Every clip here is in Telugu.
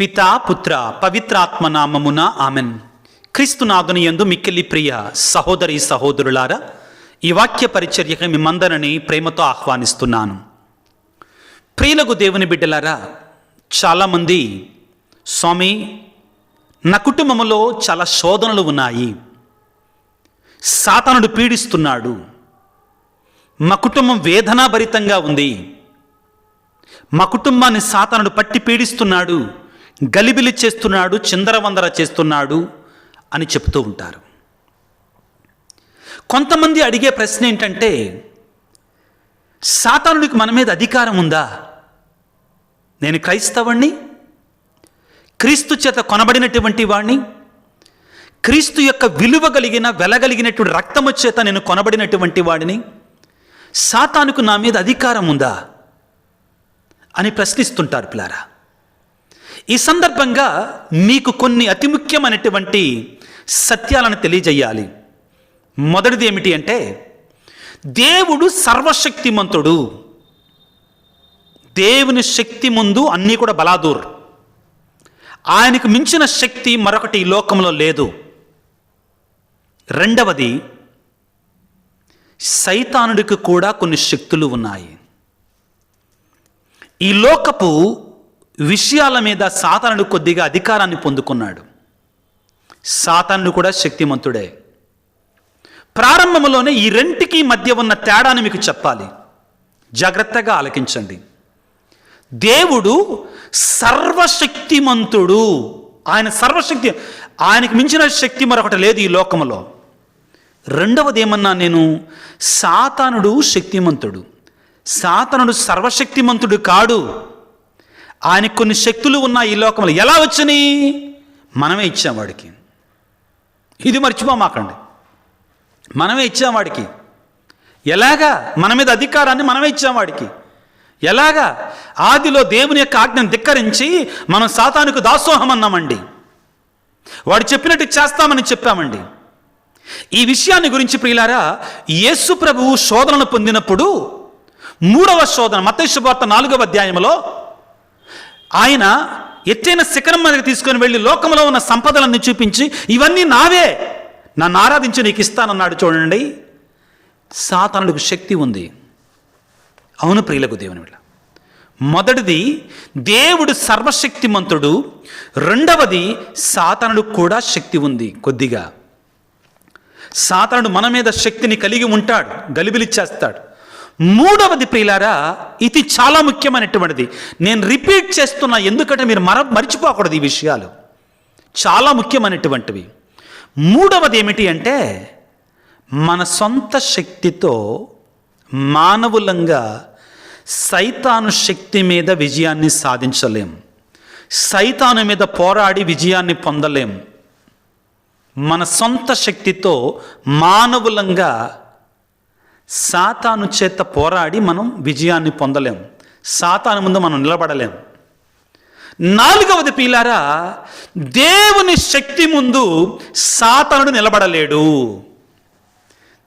పితా పుత్ర పవిత్రాత్మ నామమున ఆమెన్. క్రీస్తునాథుని యందు మిక్కిలి ప్రియ సహోదరి సహోదరులారా ఈ వాక్య పరిచర్యకి మిమ్మందరిని ప్రేమతో ఆహ్వానిస్తున్నాను. ప్రియులకు దేవుని బిడ్డలారా చాలామంది స్వామి నా కుటుంబంలో చాలా శోధనలు ఉన్నాయి. సాతనుడు పీడిస్తున్నాడు. మా కుటుంబం వేదనాభరితంగా ఉంది. మా కుటుంబాన్ని సాతనుడు పట్టి పీడిస్తున్నాడు. గలిబిలి చేస్తున్నాడు చిందరవందర చేస్తున్నాడు అని చెప్తూ ఉంటారు. కొంతమంది అడిగే ప్రశ్న ఏంటంటే సాతానుడికి మన మీద అధికారం ఉందా? నేను క్రైస్తవుణ్ణి క్రీస్తు చేత కొనబడినటువంటి వాణ్ణి క్రీస్తు యొక్క విలువ కలిగిన వెలగలిగినటువంటి రక్తము చేత నేను కొనబడినటువంటి వాడిని సాతానుకు నా మీద అధికారం ఉందా? అని ప్రశ్నిస్తుంటారు పిల్లారా. ఈ సందర్భంగా మీకు కొన్ని అతి ముఖ్యమైనటువంటి సత్యాలను తెలియజేయాలి. మొదటిది ఏమిటి అంటే దేవుడు సర్వశక్తిమంతుడు. దేవుని శక్తి ముందు అన్నీ కూడా బలాదూర్. ఆయనకు మించిన శక్తి మరొకటి ఈ లోకంలో లేదు. రెండవది సైతానుడికి కూడా కొన్ని శక్తులు ఉన్నాయి. ఈ లోకపు విషయాల మీద సాతానుడు కొద్దిగా అధికారాన్ని పొందుకున్నాడు. సాతానుడు కూడా శక్తిమంతుడే. ప్రారంభంలోనే ఈ రెంటికి మధ్య ఉన్న తేడాను మీకు చెప్పాలి. జాగ్రత్తగా ఆలకించండి. దేవుడు సర్వశక్తిమంతుడు. ఆయన సర్వశక్తి ఆయనకు మించిన శక్తి మరొకటి లేదు ఈ లోకంలో రెండవది ఏమన్నా నేను సాతానుడు శక్తిమంతుడు. సాతనుడు సర్వశక్తిమంతుడు కాడు. ఆయనకు కొన్ని శక్తులు ఉన్నాయి ఈ లోకంలో. ఎలా వచ్చినాయి మనమే ఇచ్చాం వాడికి. ఇది మర్చిపోమాకండి. మనమే ఇచ్చాం వాడికి. ఎలాగా? మన మీద అధికారాన్ని మనమే ఇచ్చాం వాడికి. ఎలాగా? ఆదిలో దేవుని యొక్క ఆజ్ఞను ధిక్కరించి మనం సాతానుకు దాసోహం అన్నామండి వాడు చెప్పినట్టు చేస్తామని చెప్పామండి. ఈ విషయాన్ని గురించి ప్రియులారా యేసు ప్రభువు శోధనను పొందినప్పుడు మూడవ శోధన మతేశ్వార్త నాలుగవ అధ్యాయంలో ఆయన ఎత్తైన శిఖరం మీదకి తీసుకొని వెళ్ళి లోకంలో ఉన్న సంపదలన్నీ చూపించి ఇవన్నీ నావే. నన్ను ఆరాధించి నీకు ఇస్తానన్నాడు చూడండి. సాతానుడికి శక్తి ఉంది. అవును ప్రియులకు దేవుని వీళ్ళ మొదటిది దేవుడు సర్వశక్తిమంతుడు. రెండవది సాతానుడు కూడా శక్తి ఉంది కొద్దిగా. సాతానుడు మన మీద శక్తిని కలిగి ఉంటాడు. గలిబిలిచ్చేస్తాడు. మూడవది ప్రియులారా ఇది చాలా ముఖ్యమైనటువంటిది. నేను రిపీట్ చేస్తున్నా ఎందుకంటే మీరు మర మర్చిపోకూడదు ఈ విషయాలు. చాలా ముఖ్యమైనటువంటివి. మూడవది ఏమిటి అంటే మన సొంత శక్తితో మానవులంగా సైతాను శక్తి మీద విజయాన్ని సాధించలేం. సైతాను మీద పోరాడి విజయాన్ని పొందలేం. మన సొంత శక్తితో మానవులంగా సాతాను చేత పోరాడి మనం విజయాన్ని పొందలేం. సాతాను ముందు మనం నిలబడలేం. నాలుగవది పీలారా దేవుని శక్తి ముందు సాతానుడు నిలబడలేడు.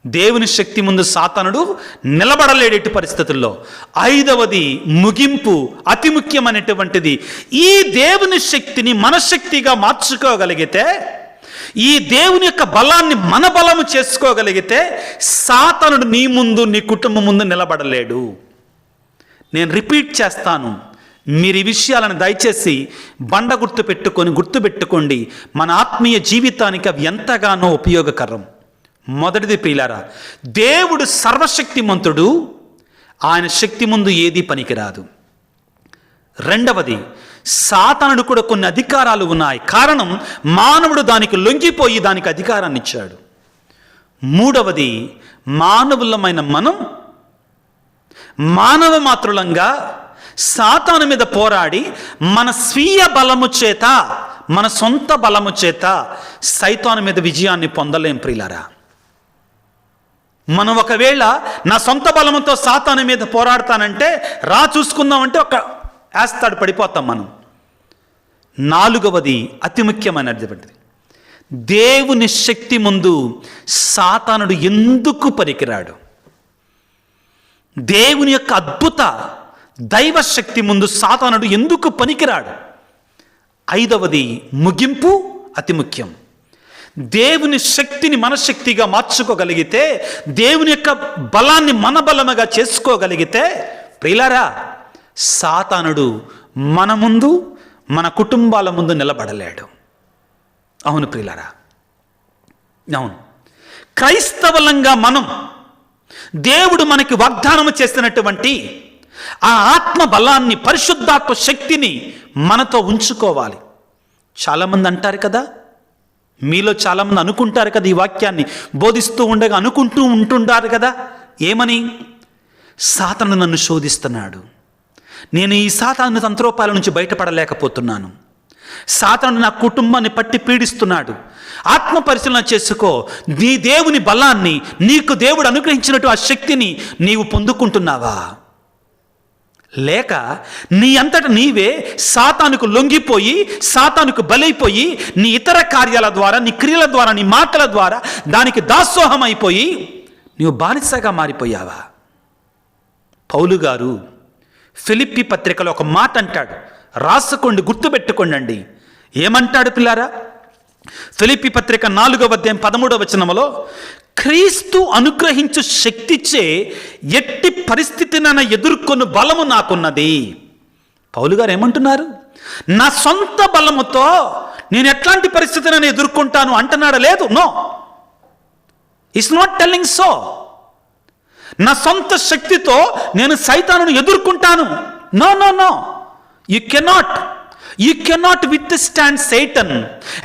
దేవుని శక్తి ముందు సాతానుడు నిలబడలేడు ఎట్టి పరిస్థితుల్లో. ఐదవది ముగింపు అతి ముఖ్యమైనటువంటిది. ఈ దేవుని శక్తిని మనశక్తిగా మార్చుకోగలిగితే ఈ దేవుని యొక్క బలాన్ని మన బలము చేసుకోగలిగితే సాతనుడు నీ ముందు నీ కుటుంబం ముందు నిలబడలేడు. నేను రిపీట్ చేస్తాను. మీరు ఈ విషయాలను దయచేసి బండ గుర్తు పెట్టుకొని గుర్తుపెట్టుకోండి మన ఆత్మీయ జీవితానికి అవి ఎంతగానో ఉపయోగకరం. మొదటిది ప్రియులారా దేవుడు సర్వశక్తిమంతుడు. ఆయన శక్తి ముందు ఏది పనికిరాదు. రెండవది సాతానుడు కూడా కొన్ని అధికారాలు ఉన్నాయి. కారణం మానవుడు దానికి లొంగిపోయి దానికి అధికారాన్ని ఇచ్చాడు. మూడవది మానవులమైన మనం మానవ మాతృలంగా సాతాను మీద పోరాడి మన స్వీయ బలము చేత మన సొంత బలము చేత సైతాను మీద విజయాన్ని పొందలేం ప్రియులరా. మనం ఒకవేళ నా సొంత బలముతో సాతాను మీద పోరాడతానంటే రా చూసుకుందామంటే ఒక వేస్తాడు పడిపోతాం మనం. నాలుగవది అతి ముఖ్యమైనటువంటిది దేవుని శక్తి ముందు సాతానుడు ఎందుకు పనికిరాడు? దేవుని యొక్క అద్భుత దైవ శక్తి ముందు సాతానుడు ఎందుకు పనికిరాడు? ఐదవది ముగింపు అతి ముఖ్యం. దేవుని శక్తిని మన శక్తిగా మార్చుకోగలిగితే దేవుని యొక్క బలాన్ని మన బలముగా చేసుకోగలిగితే ప్రియులారా సాతానుడు మన ముందు మన కుటుంబాల ముందు నిలబడలేడు. అవును ప్రియులరా? అవును. క్రైస్తవలంగా మనం దేవుడు మనకి వాగ్దానం చేసినటువంటి ఆ ఆత్మ బలాన్ని పరిశుద్ధాత్మ శక్తిని మనతో ఉంచుకోవాలి. చాలామంది అంటారు కదా మీలో చాలామంది అనుకుంటారు కదా ఈ వాక్యాన్ని బోధిస్తూ ఉండగా అనుకుంటూ ఉంటుంటారు కదా ఏమని? సాతను నన్ను శోధిస్తున్నాడు. నేను ఈ సాతాను తంత్రోపాల నుంచి బయటపడలేకపోతున్నాను. సాతాను నా కుటుంబాన్ని పట్టి పీడిస్తున్నాడు. ఆత్మ పరిశీలన చేసుకో. నీ దేవుని బలాన్ని నీకు దేవుడు అనుగ్రహించినట్టు ఆ శక్తిని నీవు పొందుకుంటున్నావా? లేక నీ అంతట నీవే సాతానుకు లొంగిపోయి సాతానుకు బలైపోయి నీ ఇతర కార్యాల ద్వారా నీ క్రియల ద్వారా నీ మాటల ద్వారా దానికి దాసోహం అయిపోయి నీవు బానిసగా మారిపోయావా? పౌలు గారు ఫిలిప్పి పత్రికలో ఒక మాట అంటాడు. రాసుకోండి గుర్తుపెట్టుకోండి ఏమంటాడు పిల్లారా? ఫిలిప్పి పత్రిక నాలుగవ అధ్యాయం పదమూడవ వచనంలో క్రీస్తు అనుగ్రహించు శక్తిచే ఎట్టి పరిస్థితినైనా ఎదుర్కొను బలము నాకున్నది. పౌలు గారు ఏమంటున్నారు? నా సొంత బలముతో నేను ఎట్లాంటి పరిస్థితినైనా ఎదుర్కొంటాను అంటున్నాడు? లేదు no. It's not telling so నా సొంత శక్తితో నేను సైతాను ఎదుర్కొంటాను. No no no you cannot you cannot withstand Satan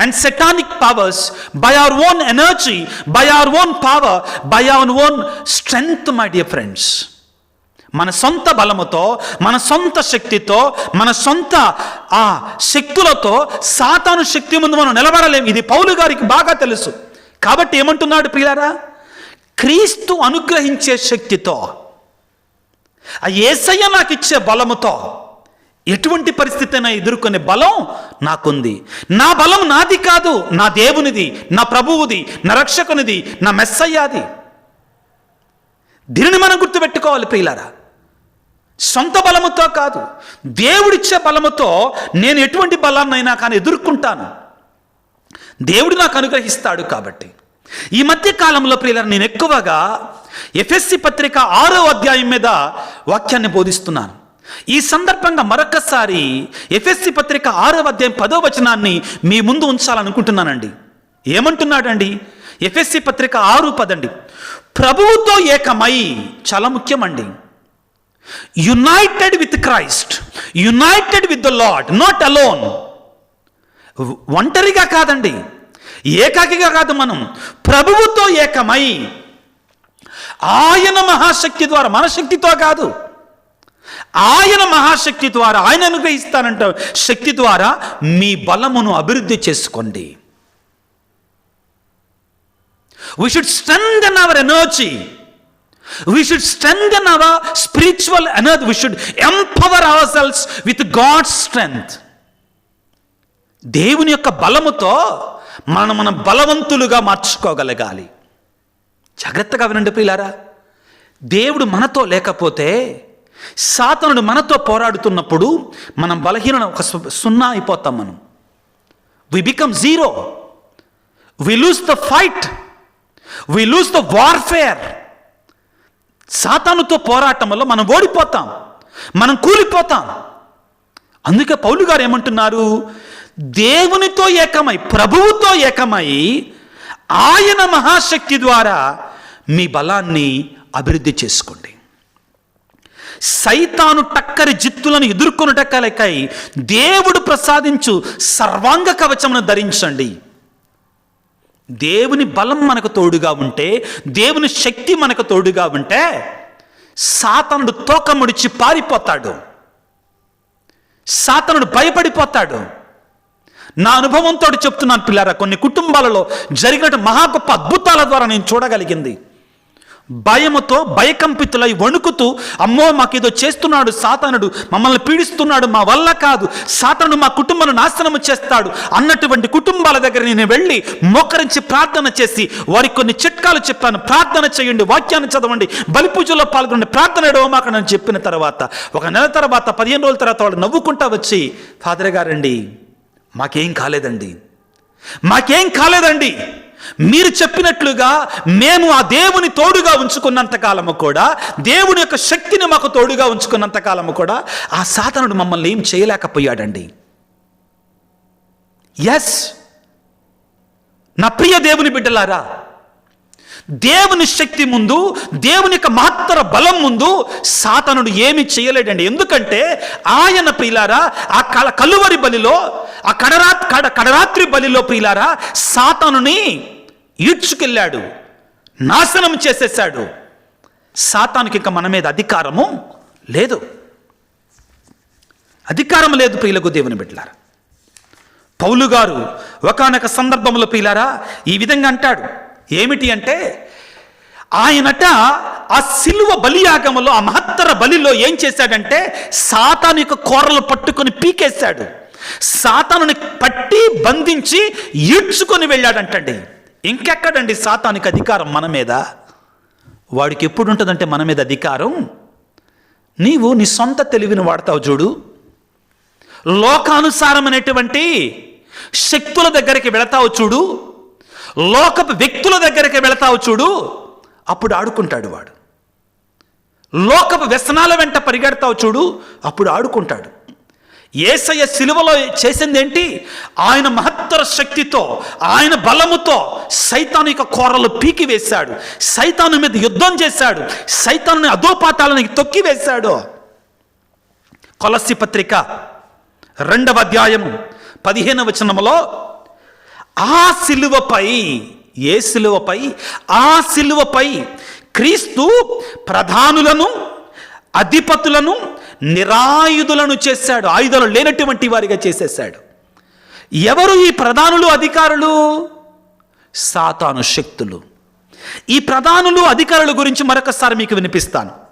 and satanic powers by our own energy by our own power by our own strength my dear friends మన సొంత బలముతో మన సొంత శక్తితో మన సొంత ఆ శక్తులతో సాతాను శక్తి ముందు మనం నిలబడలేము ఇది పౌలు గారికి బాగా తెలుసు. కాబట్టి ఏమంటున్నాడు పిల్లారా క్రీస్తు అనుగ్రహించే శక్తితో ఆ ఏసయ్య నాకు ఇచ్చే బలముతో ఎటువంటి పరిస్థితినైనా ఎదుర్కొనే బలం నాకుంది. నా బలం నాది కాదు నా దేవునిది నా ప్రభువుది నా రక్షకునిది నా మెస్సయ్యాది. దీనిని మనం గుర్తుపెట్టుకోవాలి ప్రియులారా. సొంత బలముతో కాదు దేవుడిచ్చే బలముతో నేను ఎటువంటి బలాన్నైనా కానీ ఎదుర్కొంటాను. దేవుడు నాకు అనుగ్రహిస్తాడు కాబట్టి. ఈ మధ్య కాలంలో ప్రియులను నేను ఎక్కువగా ఎఫ్ఎస్సి పత్రిక ఆరో అధ్యాయం మీద వాక్యాన్ని బోధిస్తున్నాను. ఈ సందర్భంగా మరొకసారి ఎఫ్ఎస్సి పత్రిక ఆరో అధ్యాయం పదో వచనాన్ని మీ ముందు ఉంచాలనుకుంటున్నానండి. ఏమంటున్నాడండి? ఎఫ్ఎస్సి పత్రిక ఆరు పదండి. ప్రభువుతో ఏకమై చాలా ముఖ్యమండి. United with Christ united with the Lord not alone ఒంటరిగా కాదండి. ఏకాకిగా కాదు మనం. ప్రభువుతో ఏకమై ఆయన మహాశక్తి ద్వారా మన శక్తితో కాదు. ఆయన మహాశక్తి ద్వారా ఆయన అనుగ్రహిస్తానంట శక్తి ద్వారా మీ బలమును అభివృద్ధి చేసుకోండి. We should strength our energy we should strength our spiritual energy we should empower ourselves with God strength దేవుని యొక్క బలముతో మనం మనం బలవంతులుగా మార్చుకోగలగాలి. జాగ్రత్తగా వినండి ప్రియులారా. దేవుడు మనతో లేకపోతే సాతనుడు మనతో పోరాడుతున్నప్పుడు మనం బలహీన ఒక సున్నా అయిపోతాం మనం. We become zero we lose the fight we lose the warfare సాతానుతో పోరాటం వల్ల మనం ఓడిపోతాం. మనం కూలిపోతాం. అందుకే పౌలు గారు ఏమంటున్నారు? దేవునితో ఏకమై ప్రభువుతో ఏకమై ఆయన మహాశక్తి ద్వారా మీ బలాన్ని అభివృద్ధి చేసుకోండి. సైతాను టక్కరి జిత్తులను ఎదుర్కొనుటకలకై దేవుడు ప్రసాదించు సర్వాంగ కవచమును ధరించండి. దేవుని బలం మనకు తోడుగా ఉంటే దేవుని శక్తి మనకు తోడుగా ఉంటే సాతనుడు తోక ముడిచి పారిపోతాడు. సాతనుడు భయపడిపోతాడు. నా అనుభవంతో చెప్తున్నాను పిల్లారా కొన్ని కుటుంబాలలో జరిగిన మహా గొప్ప అద్భుతాల ద్వారా నేను చూడగలిగింది. భయముతో భయకంపితులై వణుకుతూ అమ్మో మాకేదో చేస్తున్నాడు సాతానుడు మమ్మల్ని పీడిస్తున్నాడు మా వల్ల కాదు సాతానుడు మా కుటుంబాన్ని నాశనము చేస్తాడు అన్నటువంటి కుటుంబాల దగ్గర నేను వెళ్ళి మోకరించి ప్రార్థన చేసి వారికి కొన్ని చిట్కాలు చెప్పాను. ప్రార్థన చేయండి వాక్యాన్ని చదవండి బలిపూజలో పాల్గొండి పాల్గొనండి ప్రార్థన ఎడవమాక అని చెప్పిన తర్వాత ఒక నెల తర్వాత పదిహేను రోజుల తర్వాత వాళ్ళు నవ్వుకుంటా వచ్చి ఫాదర్ గారండి మాకేం కాలేదండి. మాకేం కాలేదండి. మీరు చెప్పినట్లుగా మేము ఆ దేవుని తోడుగా ఉంచుకున్నంత కాలము కూడా దేవుని యొక్క శక్తిని మాకు తోడుగా ఉంచుకున్నంత కాలము కూడా ఆ సాధనుడు మమ్మల్ని ఏం చేయలేకపోయాడండి. ఎస్ నా ప్రియ దేవుని బిడ్డలారా దేవుని శక్తి ముందు దేవుని యొక్క మహత్తర బలం ముందు సాతనుడు ఏమి చేయలేడండి. ఎందుకంటే ఆయన ప్రియులారా ఆ కల కలువరి బలిలో ఆ కడరా కడ కడరాత్రి బలిలో ప్రియులారా సాతనుని ఈడ్చుకెళ్ళాడు. నాశనం చేసేసాడు. సాతానికి ఇంకా మన మీద అధికారము లేదు. అధికారం లేదు ప్రియులకు దేవుని బిడ్డలారా. పౌలు గారు ఒకనొక సందర్భంలో పీలారా ఈ విధంగా అంటాడు. ఏమిటి అంటే ఆయనట ఆ సిలువ బలియాగములో ఆ మహత్తర బలిలో ఏం చేశాడంటే సాతాను యొక్క కూరలు పట్టుకొని పీకేశాడు. సాతానుని పట్టి బంధించి ఈడ్చుకొని వెళ్ళాడంటండి. ఇంకెక్కడండి సాతానికి అధికారం మన మీద? వాడికి ఎప్పుడు ఉంటుందంటే మన మీద అధికారం? నీవు నీ సొంత తెలివిని వాడతావు చూడు. లోకానుసారమైనటువంటి శక్తుల దగ్గరికి వెళతావు చూడు. లోకపు వ్యక్తుల దగ్గరికి వెళతావు చూడు అప్పుడు ఆడుకుంటాడు వాడు. లోకపు వ్యసనాల వెంట పరిగెడతావు చూడు అప్పుడు ఆడుకుంటాడు. ఏసయ్య సిలువలో చేసిందేంటి? ఆయన మహత్తర శక్తితో ఆయన బలముతో సైతాను యొక్క కోరలు పీకివేశాడు సైతాను మీద యుద్ధం చేశాడు. సైతాను అధోపాతాలను తొక్కి వేశాడు. కొలసి పత్రిక రెండవ అధ్యాయము పదిహేను వచనములో ఆ సిలువపై ఏ సిలువపై? ఆ సిలువపై క్రీస్తు ప్రధానులను అధిపతులను నిరాయుధులను చేశాడు. ఆయుధాలు లేనటువంటి వారిగా చేసేసాడు ఎవరు ఈ ప్రధానులు అధికారులు? సాతాను శక్తులు. ఈ ప్రధానులు అధికారుల గురించి మరొకసారి మీకు వినిపిస్తాను.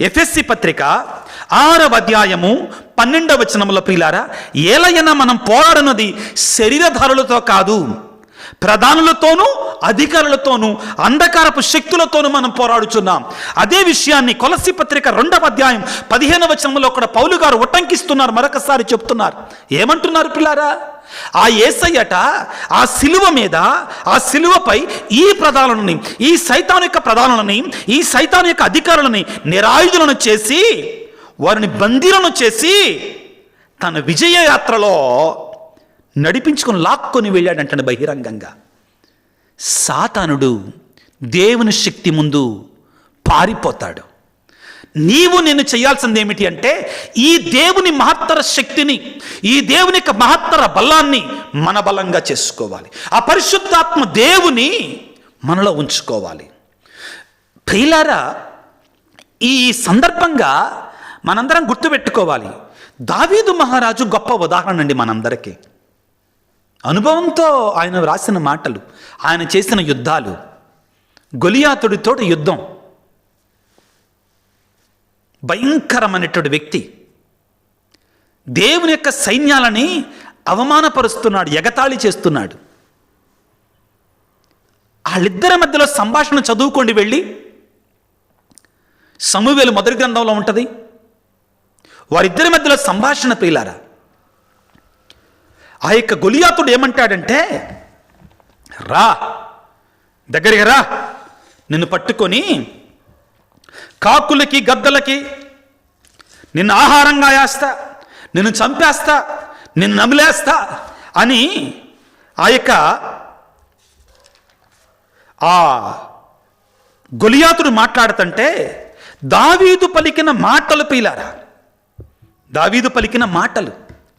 ఎఫ్ఎస్సి పత్రిక ఆరవ అధ్యాయము పన్నెండవ వచనముల ప్రియులారా ఏలైనా మనం పోరాడున్నది శరీరధారులతో కాదు. ప్రధానులతోనూ అధికారులతోనూ అంధకారపు శక్తులతోనూ మనం పోరాడుచున్నాం. అదే విషయాన్ని కొలసి పత్రిక రెండవ అధ్యాయం పదిహేను వచనంలో కూడా పౌలు గారు ఉటంకిస్తున్నారు మరొకసారి చెప్తున్నారు. ఏమంటున్నారు పిల్లారా? ఆ ఏసయ్యట ఆ సిలువ మీద ఆ సిలువపై ఈ ప్రధానులని ఈ సైతాన్ యొక్క ప్రధానులని ఈ సైతాన్ యొక్క అధికారులని నిరాయుధులను చేసి వారిని బందీలను చేసి తన విజయ యాత్రలో నడిపించుకొని లాక్కొని వెళ్ళాడంటాడు బహిరంగంగా. సాతానుడు దేవుని శక్తి ముందు పారిపోతాడు. నీవు నేను చేయాల్సింది ఏమిటి అంటే ఈ దేవుని మహత్తర శక్తిని ఈ దేవుని యొక్క మహత్తర బలాన్ని మన బలంగా చేసుకోవాలి. ఆ పరిశుద్ధాత్మ దేవుని మనలో ఉంచుకోవాలి. ప్రియులారా ఈ సందర్భంగా మనందరం గుర్తుపెట్టుకోవాలి. దావీదు మహారాజు గొప్ప ఉదాహరణ అండి మనందరికీ. అనుభవంతో ఆయన రాసిన మాటలు ఆయన చేసిన యుద్ధాలు గొలియాతుడితో యుద్ధం. భయంకరమైనటువంటి వ్యక్తి. దేవుని యొక్క సైన్యాలని అవమానపరుస్తున్నాడు ఎగతాళి చేస్తున్నాడు. వాళ్ళిద్దరి మధ్యలో సంభాషణ చదువుకోండి వెళ్ళి. సమూవేలు మొదటి గ్రంథంలో ఉంటుంది. వారిద్దరి మధ్యలో సంభాషణ ప్రియులారా ఆ యొక్క గొలియాతుడు ఏమంటాడంటే రా దగ్గరికి రా నిన్ను పట్టుకొని కాకులకి గద్దలకి నిన్ను ఆహారంగా వేస్తా నిన్ను చంపేస్తా నిన్ను నమిలేస్తా అని ఆ యొక్క ఆ గొలియాతుడు మాట్లాడుతుంటే దావీదు పలికిన మాటలు పీలారా దావీదు పలికిన మాటలు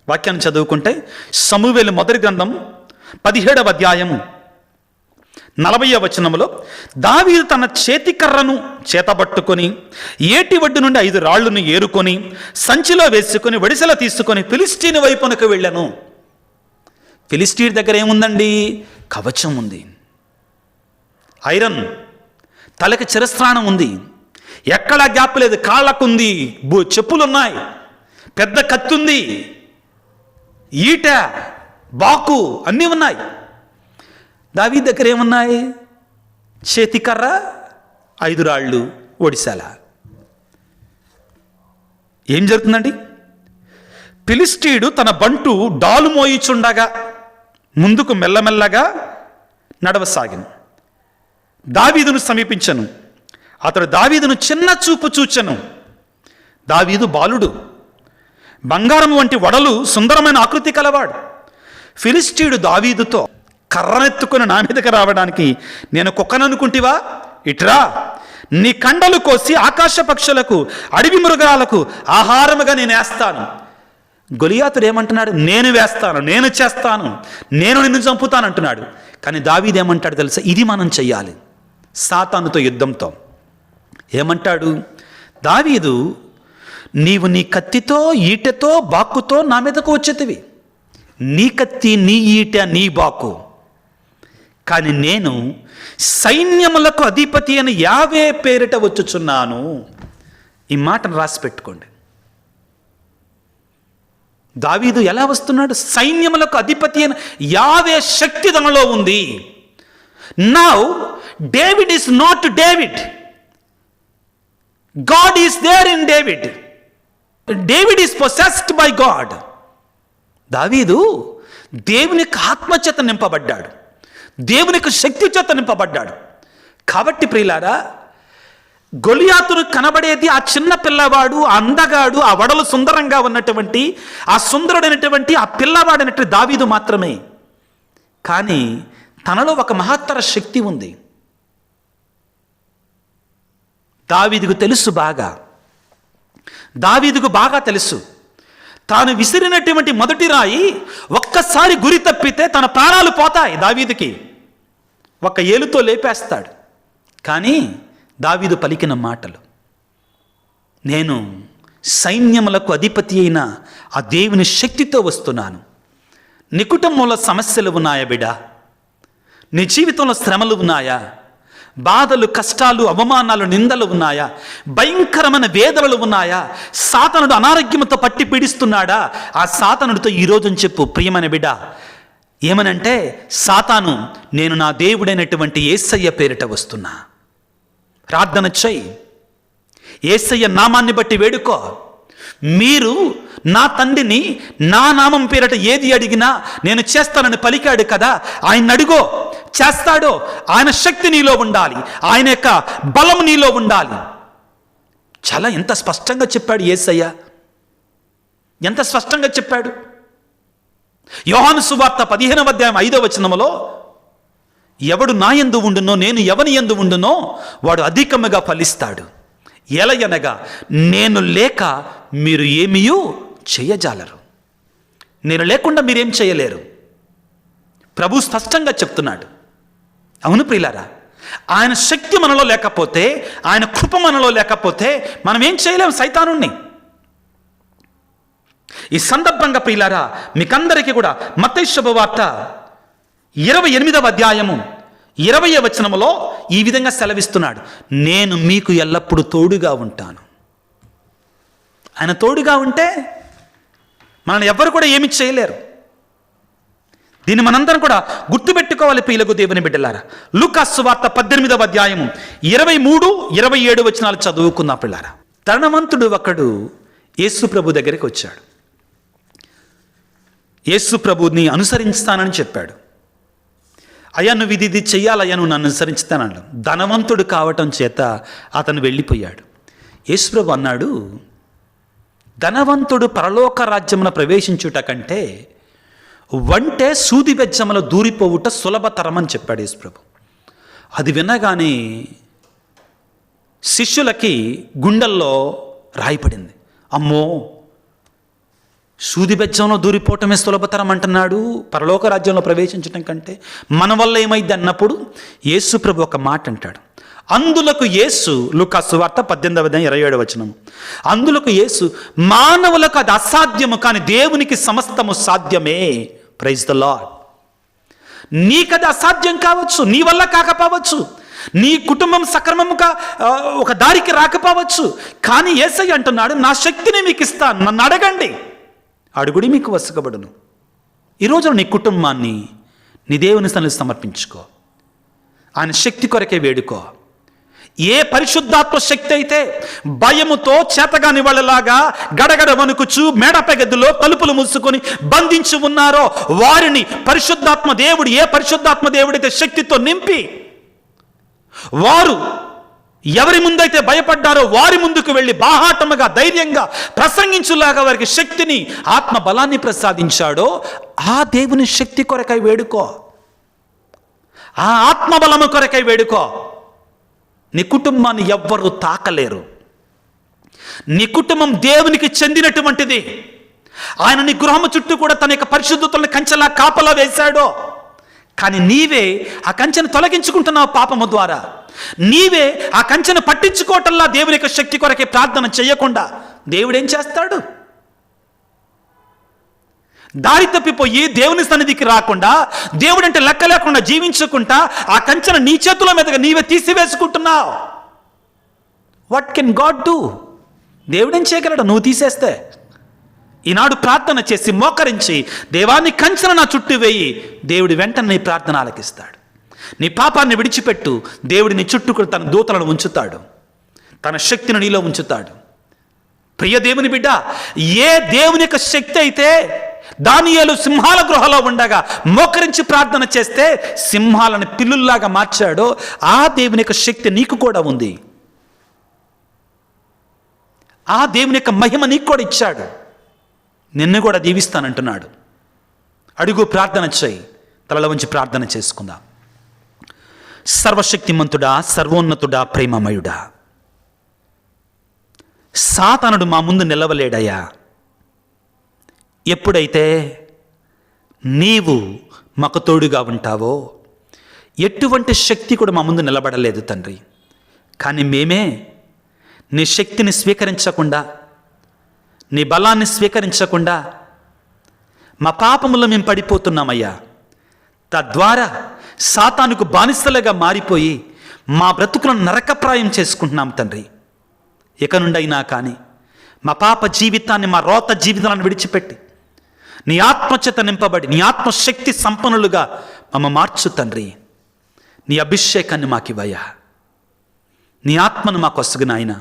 వాక్యాన్ని చదువుకుంటే సమూవేలు మొదటి గ్రంథం పదిహేడవ అధ్యాయము నలభై వచనములో దావీదు తన చేతికర్రను చేతబట్టుకొని ఏటి ఒడ్డు నుండి ఐదు రాళ్ళను ఏరుకొని సంచిలో వేసుకొని వడిసెల తీసుకొని ఫిలిస్టీన్ వైపునకు వెళ్ళాను. ఫిలిస్టీన్ దగ్గర ఏముందండి? కవచం ఉంది. ఐరన్. తలకి చిరస్త్రాణం ఉంది. ఎక్కడా గ్యాప్ లేదు. కాళ్ళకుంది. చెప్పులు చెప్పులున్నాయి. పెద్ద కత్తి ఉంది ఈట బాకు అన్నీ ఉన్నాయి. దావీ దగ్గర ఏమున్నాయి? చేతికర్ర ఐదు రాళ్ళు ఒడిశాల. ఏం జరుగుతుందండి? పిలిస్టీడు తన బంటు డాలు మోయిచుండగా ముందుకు మెల్లమెల్లగా నడవసాగాను. దావీదును సమీపించను. అతడు దావీదును చిన్న చూపు చూచెను. దావీదు బాలుడు. బంగారం వంటి వడలు సుందరమైన ఆకృతి కలవాడు. ఫిలిస్టీయుడు దావీదుతో కర్రనెత్తుకుని నా మీదకి రావడానికి నేను కుక్కననుకుంటివా? ఇట్రా నీ కండలు కోసి ఆకాశ పక్షులకు అడవి మృగాలకు ఆహారముగా నేను వేస్తాను. గొలియాతుడు ఏమంటున్నాడు? నేను వేస్తాను నేను చేస్తాను నేను నిన్ను చంపుతాను అంటున్నాడు. కానీ దావీదు ఏమంటాడు తెలుసా? ఇది మనం చెయ్యాలి. సాతానుతో యుద్ధంతో. ఏమంటాడు? దావీదు నీవు నీ కత్తితో ఈటెతో బాకుతో నా మీదకు వచ్చేతివి నీ కత్తి నీ ఈట నీ బాకు. కానీ నేను సైన్యములకు అధిపతి అని యావే పేరిట వచ్చుచున్నాను. ఈ మాటను రాసి పెట్టుకోండి. దావీదు ఎలా వస్తున్నాడు? సైన్యములకు అధిపతి అని యావే శక్తి తనలో ఉంది. Now David is not David God is there in David David is possessed by God దావీదు దేవునికి ఆత్మచేత నింపబడ్డాడు. దేవునికి శక్తి చేత నింపబడ్డాడు. కాబట్టి ప్రియులారా గొలియాతును కనబడేది ఆ చిన్న పిల్లవాడు ఆ అందగాడు ఆ వడలు సుందరంగా ఉన్నటువంటి ఆ సుందరుడైనటువంటి ఆ పిల్లవాడైనటువంటి దావీదు మాత్రమే. కానీ తనలో ఒక మహత్తర శక్తి ఉంది. దావీదుకు తెలుసు బాగా. దావీదుకు బాగా తెలుసు. తాను విసిరినటువంటి మొదటి రాయి ఒక్కసారి గురి తప్పితే తన ప్రాణాలు పోతాయి దావీదుకి. ఒక ఏలుతో లేపేస్తాడు. కానీ దావీదు పలికిన మాటలు నేను సైన్యములకు అధిపతి అయిన ఆ దేవుని శక్తితో వస్తున్నాను. నీ కుటుంబంలో సమస్యలు ఉన్నాయా బిడా? నీ జీవితంలో శ్రమలు ఉన్నాయా? బాధలు కష్టాలు అవమానాలు నిందలు ఉన్నాయా? భయంకరమైన వేదనలు ఉన్నాయా? సాతనుడు అనారోగ్యంతో పట్టి పీడిస్తున్నాడా? ఆ సాతనుడితో ఈరోజు చెప్పు ప్రియమైన బిడ్డ. ఏమనంటే సాతాను నేను నా దేవుడైనటువంటి ఏసయ్య పేరిట వస్తున్నా. ప్రార్థన చెయ్యి. ఏసయ్య నామాన్ని బట్టి వేడుకో. మీరు నా తండ్రిని నా నామం పేరట ఏది అడిగినా నేను చేస్తానని పలికాడు కదా ఆయన అడుగో. చేస్తాడో ఆయన శక్తి నీలో ఉండాలి. ఆయన యొక్క బలం నీలో ఉండాలి. చాలా ఎంత స్పష్టంగా చెప్పాడు ఏసయ్య? ఎంత స్పష్టంగా చెప్పాడు? యోహాను సువార్త పదిహేనవ అధ్యాయం ఐదవ వచనములో ఎవడు నా ఎందు ఉండునో నేను ఎవని ఎందు ఉండునో వాడు అధికముగా ఫలిస్తాడు. ఎలయనగా నేను లేక మీరు ఏమీయూ చేయజాలరు. నేను లేకుండా మీరేం చేయలేరు. ప్రభు స్పష్టంగా చెప్తున్నాడు. అవును ప్రియులారా? ఆయన శక్తి మనలో లేకపోతే ఆయన కృప మనలో లేకపోతే మనం ఏం చేయలేము సైతానుణ్ణి. ఈ సందర్భంగా ప్రియులారా మీకందరికీ కూడా మత్తయి శుభవార్త ఇరవై ఎనిమిదవ అధ్యాయము ఇరవై వచనములో ఈ విధంగా సెలవిస్తున్నాడు. నేను మీకు ఎల్లప్పుడూ తోడుగా ఉంటాను. ఆయన తోడుగా ఉంటే మనల్ని ఎవ్వరు కూడా ఏమి చేయలేరు. దీన్ని మనందరం కూడా గుర్తుపెట్టుకోవాలి పీలకు దేవుని బిడ్డలారా. లుకాస్ వార్త పద్దెనిమిదవ అధ్యాయము ఇరవై మూడు ఇరవై ఏడు వచనాలు చదువుకున్న పిల్లారా ధనవంతుడు ఒకడు యేసు ప్రభు దగ్గరికి వచ్చాడు. యేసు ప్రభుని అనుసరిస్తానని చెప్పాడు. అయ్యా నువ్వు ఇది ఇది చెయ్యాలయ్యా నువ్వు నన్ను అనుసరించుతానన్నాడు ధనవంతుడు కావటం చేత అతను వెళ్ళిపోయాడు. యేసుప్రభు అన్నాడు ధనవంతుడు పరలోక రాజ్యమున ప్రవేశించుట కంటే వంటే సూది బెజ్జమల దూరిపోవుట సులభతరం అని చెప్పాడు యేసుప్రభు. అది వినగానే శిష్యులకి గుండెల్లో రాయిపడింది. అమ్మో! సూది బెజ్జంలో దూరిపోవటమే సులభతరం అంటున్నాడు పరలోక రాజ్యంలో ప్రవేశించటం కంటే మన వల్ల ఏమైంది అన్నప్పుడు యేసు ప్రభు ఒక మాట అంటాడు. అందులకు యేసు లుకా సువార్త పద్దెనిమిదవ అధ్యాయం ఇరవై ఏడు వచనం అందులకు యేసు మానవులకు అది అసాధ్యము కానీ దేవునికి సమస్తము సాధ్యమే. ప్రైజ్ ద లాడ్ నీకది అసాధ్యం కావచ్చు నీ వల్ల కాకపోవచ్చు నీ కుటుంబం సక్రమముగా ఒక దారికి రాకపోవచ్చు కానీ ఏసై అంటున్నాడు నా శక్తిని మీకు ఇస్తాను నన్ను అడగండి. అడుగుడి మీకు వసకబడును. ఈరోజు నీ కుటుంబాన్ని నీ దేవుని సన్నిధి సమర్పించుకో. ఆయన శక్తి కొరకే వేడుకో. ఏ పరిశుద్ధాత్మ శక్తి అయితే భయముతో చేతగాని వాళ్ళలాగా గడగడ వణుకుచు మేడపై గదిలో తలుపులు మూసుకొని బంధించి ఉన్నారో వారిని పరిశుద్ధాత్మ దేవుడు ఏ పరిశుద్ధాత్మ దేవుడైతే శక్తితో నింపి వారు ఎవరి ముందైతే భయపడ్డారో వారి ముందుకు వెళ్ళి బాహాటముగా ధైర్యంగా ప్రసంగించులాగా వారికి శక్తిని ఆత్మ బలాన్ని ప్రసాదించాడో ఆ దేవుని శక్తి కొరకై వేడుకో. ఆ ఆత్మబలము కొరకై వేడుకో. నీ కుటుంబాన్ని ఎవ్వరూ తాకలేరు. నీ కుటుంబం దేవునికి చెందినటువంటిది. ఆయన నీ గృహము చుట్టూ కూడా తన యొక్క పరిశుద్ధతలను కంచెలా కాపలా వేశాడో. కానీ నీవే ఆ కంచెను తొలగించుకుంటున్నావు పాపము ద్వారా. నీవే ఆ కంచెను పట్టించుకోవటంలా దేవుని యొక్క శక్తి కొరకే ప్రార్థన చేయకుండా దేవుడు ఏం చేస్తాడు? దారి తప్పిపోయి దేవుని సన్నిధికి రాకుండా దేవుడంటే లెక్క లేకుండా జీవించకుండా ఆ కంచెను నీ చేతుల మీదగా నీవే తీసివేసుకుంటున్నావు. వాట్ కెన్ గాడ్ డూ దేవుడేం చేయగలడు? నువ్వు తీసేస్తే. ఈనాడు ప్రార్థన చేసి మోకరించి దేవాన్ని కంచెన నా చుట్టూ వేయి దేవుడి వెంటనే నీ ప్రార్థన ఆలకిస్తాడు నీ పాపాన్ని విడిచిపెట్టు దేవుడి నీ చుట్టూ తన దూతలను ఉంచుతాడు. తన శక్తిని నీలో ఉంచుతాడు. ప్రియ దేవుని బిడ్డ ఏ దేవుని యొక్క శక్తి అయితే దానియలు సింహాల గృహలో ఉండగా మోకరించి ప్రార్థన చేస్తే సింహాలను పిల్లుల్లాగా మార్చాడో ఆ దేవుని యొక్క శక్తి నీకు కూడా ఉంది. ఆ దేవుని యొక్క మహిమ నీకు కూడా ఇచ్చాడు. నిన్ను కూడా దీవిస్తానంటున్నాడు. అడుగు ప్రార్థన చేయి. తలలో ఉంచి ప్రార్థన చేసుకుందాం. సర్వశక్తిమంతుడా సర్వోన్నతుడా ప్రేమమయుడా. సాతనుడు మా ముందు నిలవలేడయ్యా. ఎప్పుడైతే నీవు మాకు తోడుగా ఉంటావో ఎటువంటి శక్తి కూడా మా ముందు నిలబడలేదు తండ్రి. కానీ మేమే నీ శక్తిని స్వీకరించకుండా నీ బలాన్ని స్వీకరించకుండా మా పాపములో మేము పడిపోతున్నామయ్యా. తద్వారా సాతానుకు బానిసలుగా మారిపోయి మా బ్రతుకులను నరకప్రాయం చేసుకుంటున్నాం తండ్రి. ఇక నుండైనా కానీ మా పాప జీవితాన్ని మా రోత జీవితాలను విడిచిపెట్టి నీ ఆత్మచేత నింపబడి నీ ఆత్మశక్తి సంపన్నులుగా మమ్మ మార్చు తండ్రి. నీ అభిషేకాన్ని మాకివ్వయ్యా. నీ ఆత్మను మాకు వసగు నాయన.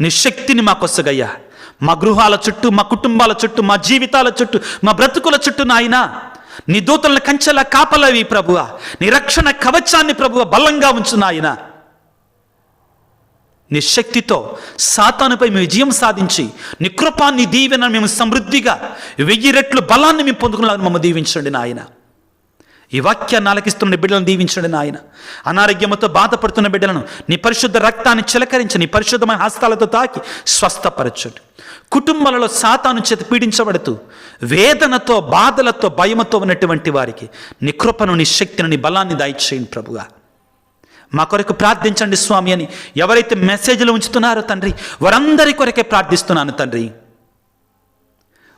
నీ శక్తిని మాకు వసగయ్యా మా గృహాల చుట్టూ మా కుటుంబాల చుట్టూ మా జీవితాల చుట్టూ మా బ్రతుకుల చుట్టూ నాయన. నీ దూతలను కంచెలా కాపలవి ప్రభువ. నీ రక్షణ కవచాన్ని ప్రభువ బలంగా ఉంచు నాయనా. నిశక్తితో సాతానుపై మేము విజయం సాధించి నికృపాన్ని దీవెన మేము సమృద్ధిగా వెయ్యి రెట్లు బలాన్ని మేము పొందుకున్నాను మమ్మల్ని దీవించండి నాయన. ఈ వాక్యాన్ని ఆలకిస్తున్న బిడ్డలను దీవించండి నాయన. అనారోగ్యంతో బాధపడుతున్న బిడ్డలను నీ పరిశుద్ధ రక్తాన్ని చిలకరించి నీ పరిశుద్ధమైన హస్తాలతో తాకి స్వస్థపరచండి. కుటుంబాలలో సాతాను చేత పీడించబడుతూ వేదనతో బాధలతో భయమతో ఉన్నటువంటి వారికి నీ కృపను నీ శక్తిని నీ బలాన్ని దాయిచేయండి ప్రభుగా మా కొరకు ప్రార్థించండి స్వామి అని ఎవరైతే మెసేజ్లు ఉంచుతున్నారో తండ్రి వారందరి కొరకే ప్రార్థిస్తున్నాను తండ్రి.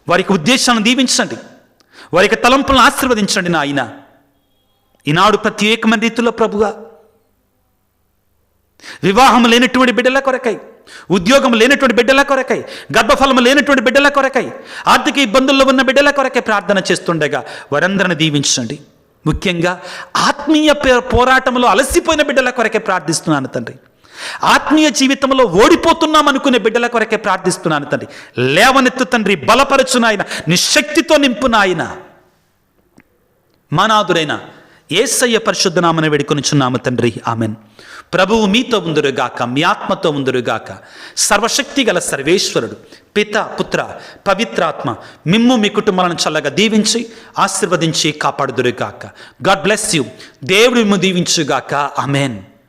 వారికి ఉద్దేశాలను దీవించండి. వారికి తలంపులను ఆశీర్వదించండి నాయన. ఈనాడు ప్రత్యేకమైన రీతిలో ప్రభుగా వివాహం లేనటువంటి బిడ్డల కొరకై ఉద్యోగం లేనటువంటి బిడ్డల కొరకై గర్భఫలం లేనటువంటి బిడ్డల కొరకై ఆర్థిక ఇబ్బందుల్లో ఉన్న బిడ్డల కొరకై ప్రార్థన చేస్తుండగా వారందరిని దీవించండి. ముఖ్యంగా ఆత్మీయ పే- పోరాటంలో అలసిపోయిన బిడ్డల కొరకే ప్రార్థిస్తున్నాను తండ్రి. ఆత్మీయ జీవితంలో ఓడిపోతున్నాం అనుకునే బిడ్డల కొరకే ప్రార్థిస్తున్నాను తండ్రి. లేవనెత్తు తండ్రి బలపరచునాయన నిశక్తితో నింపునాయన. శక్తితో ఏసయ్య పరిశుద్ధనామన వేడుకొనిచున్నాము తండ్రి. ఆమెన్. ప్రభువు మీతో ఉందరుగాక మీ ఆత్మతో ఉందరుగాక. సర్వశక్తి గల సర్వేశ్వరుడు పిత పుత్ర పవిత్రాత్మ మిమ్ము మీ కుటుంబాలను చల్లగా దీవించి ఆశీర్వదించి కాపాడుదురుగాక. God bless you. దేవుడు మిమ్ము దీవించుగాక. ఆమెన్.